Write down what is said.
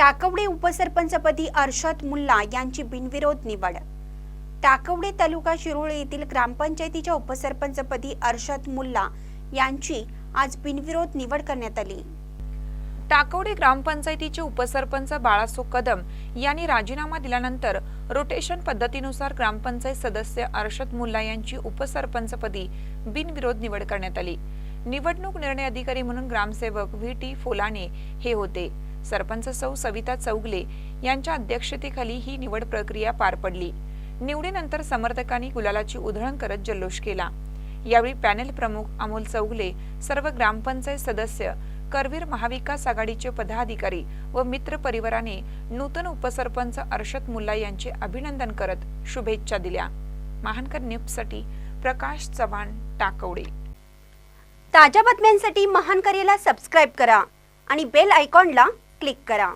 टाकवडे उपसरपंचपदी अर्षद मुल्ला यांची बिनविरोध निवड. टाकवडे तालुका शिरोळ येथील ग्रामपंचायतीच्या उपसरपंचपदी अर्षद मुल्ला यांची आज बिनविरोध निवड करण्यात आली. टाकवडे ग्रामपंचायतीचे उपसरपंच बाळासो कदम यांनी राजीनामा दिल्यानंतर रोटेशन पद्धतीनुसार ग्रामपंचायत सदस्य अर्षद मुल्ला यांची उपसरपंचपदी बिनविरोध निवड करण्यात आली. निवडणूक निर्णय अधिकारी म्हणून ग्रामसेवक व्ही टी फोलाने हे होते. सरपंच सौ सविता चौगले यांच्या अध्यक्षतेखाली ही निवड प्रक्रिया पार पडली. निवडीनंतर समर्थकांनी गुलालाची उधळण करत जल्लोष केला. यावेळी पॅनेल प्रमुख अमोल चौगले सर्व ग्रामपंचायत सदस्य करवीर महाविकास आघाडीचे पदाधिकारी व मित्र परिवाराने नूतन उपसरपंच अर्षद मुल्ला यांचे अभिनंदन करत शुभेच्छा दिल्या. महानकर न्यूजसाठी प्रकाश चव्हाण टाकवडे. ताज्या बातम्यांसाठी महान करेला सबस्क्राईब करा आणि बेल आयकॉनला क्लिक करा.